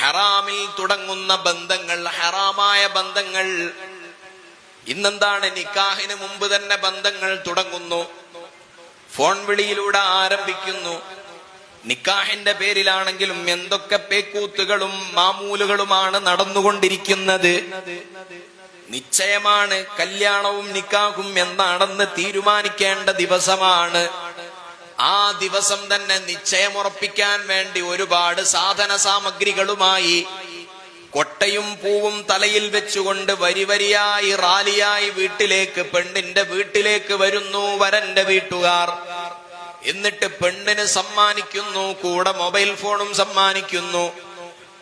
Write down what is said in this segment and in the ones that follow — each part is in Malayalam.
ഹറാമിൽ തുടങ്ങുന്ന ബന്ധങ്ങൾ ഹറാമായ ബന്ധങ്ങൾ. ഇന്നെന്താണ് നിക്കാഹിന് മുമ്പ് തന്നെ ബന്ധങ്ങൾ തുടങ്ങുന്നു? ഫോൺ വിളിയിലൂടെ ആരംഭിക്കുന്നു. നിക്കാഹിന്റെ പേരിലാണെങ്കിലും എന്തൊക്കെ പേക്കൂത്തുകളും മാമൂലുകളുമാണ് നടന്നുകൊണ്ടിരിക്കുന്നത്? നിശ്ചയമാണ് കല്യാണവും നിക്കാഹും എന്താണെന്ന് തീരുമാനിക്കേണ്ട ദിവസമാണ്. ആ ദിവസം തന്നെ നിശ്ചയമുറപ്പിക്കാൻ വേണ്ടി ഒരുപാട് സാധന സാമഗ്രികളുമായി കൊട്ടയും പൂവും തലയിൽ വെച്ചുകൊണ്ട് വരിവരിയായി റാലിയായി വീട്ടിലേക്ക് പെണ്ണിന്റെ വീട്ടിലേക്ക് വരുന്നു വരന്റെ വീട്ടുകാർ. എന്നിട്ട് പെണ്ണിന് സമ്മാനിക്കുന്നു കൂടെ മൊബൈൽ ഫോണും സമ്മാനിക്കുന്നു.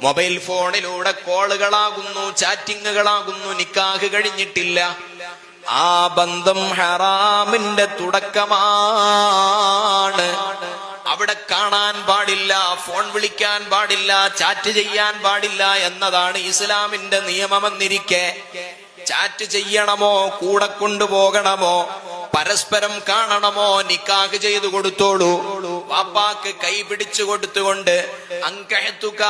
മൊബൈൽ ഫോണിലൂടെ കോളുകളാകുന്നു ചാറ്റിങ്ങുകളാകുന്നു നിക്കാഹ് കഴിഞ്ഞിട്ടില്ല. ആ ബന്ധം ഹറാമിന്റെ തുടക്കമാണ്. അവിടെ കാണാൻ പാടില്ല ഫോൺ വിളിക്കാൻ പാടില്ല ചാറ്റ് ചെയ്യാൻ പാടില്ല എന്നതാണ് ഇസ്ലാമിന്റെ നിയമമെന്നിരിക്കെ. ചാറ്റ് ചെയ്യണമോ കൂടെ കൊണ്ടുപോകണമോ പരസ്പരം കാണണമോ? നിക്കാഹ് ചെയ്തു കൊടുത്തോളൂ. വാപ്പാക്ക് കൈ പിടിച്ചു കൊടുത്തുകൊണ്ട് അങ്കഹത്തുക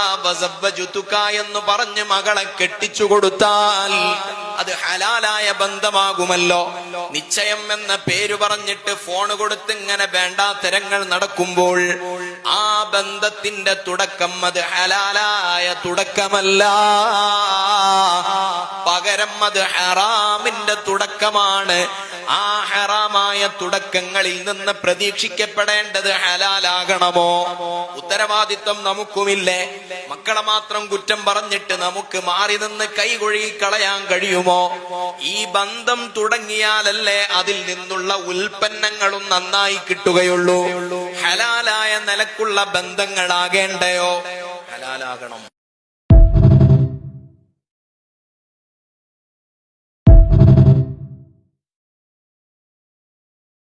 എന്ന് പറഞ്ഞ് മകളെ കെട്ടിച്ചു കൊടുത്താൽ അത് ഹലാലായ ബന്ധമാകുമല്ലോ. നിശ്ചയം എന്ന പേര് പറഞ്ഞിട്ട് ഫോൺ കൊടുത്ത് ഇങ്ങനെ വേണ്ടാത്തരങ്ങൾ നടക്കുമ്പോൾ ആ ബന്ധത്തിന്റെ തുടക്കം അത് ഹലാലായ തുടക്കമല്ല. പകരം അത് ഹറാമിന്റെ തുടക്കമാണ്. ആ ഹറാമായ തുടക്കങ്ങളിൽ നിന്ന് പ്രതീക്ഷിക്കപ്പെടേണ്ടത് ഹലാലാകണമോ? ഉത്തരവാദിത്വം നമുക്കുമില്ലേ? മക്കളെ മാത്രം കുറ്റം പറഞ്ഞിട്ട് നമുക്ക് മാറി നിന്ന് കൈകൊഴുകി കളയാൻ കഴിയുമോ? ഈ ബന്ധം തുടങ്ങിയാലല്ലേ അതിൽ നിന്നുള്ള ഉൽപ്പന്നങ്ങളും നന്നായി കിട്ടുകയുള്ളൂ. ഹലാലായ നിലക്കുള്ള ബന്ധങ്ങളാകേണ്ടയോ? ഹലാലാകണം.